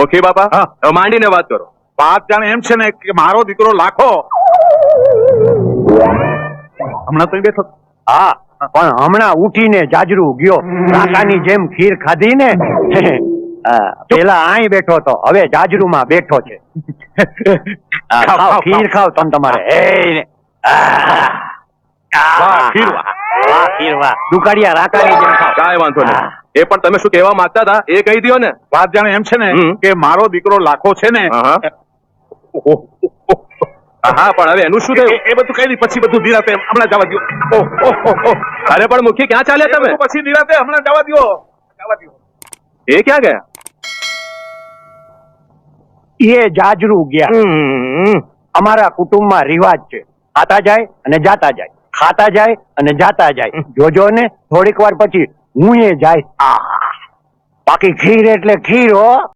મુખી બાપા હવે માંડીને વાત કરો. વાત જાણે એમ છે ને કે મારો દીકરો લાખો. હમણાં તો બેઠો. હા. પણ હમણાં ઉઠીને જાજરૂ ગયો. કાકાની જેમ ખીર ખાધી ને પેલા અહીં બેઠો તો હવે જાજરૂમાં બેઠો છે. ખીર ખાવ. તમે તમારે. ખીર વાહ. વાહ, ખીર વાહ. દુકાળિયા રાકાની જેમ ખાવ. કાંઈ વાંધો નહીં. એ પણ તમે શું કહેવા માંગતા હતા? એ કહી દ્યો ને. વાત જાણે એમ છે ને કે મારો દીકરો લાખો છે ને હા, પણ હવે એનું શું એ થયું? એ બધું કઈ નહીં પછી બધું નિરાતે હમણાં જવા દો. અરે પણ મુખી ક્યાં ચાલ્યા તમે? પછી નિરાતે હમણાં જવા દો જવા દો એ ક્યાં ગયા? એ જાજરૂ ગયા. અમારા કુટુંબમાં રિવાજ છે. ખાતા જાય અને જાતા જાય. ખાતા જાય અને જાતા જાય. જોજો ને થોડીક વાર પછી હું એ જાય. આ બાકી ખીર એટલે ખીર હો.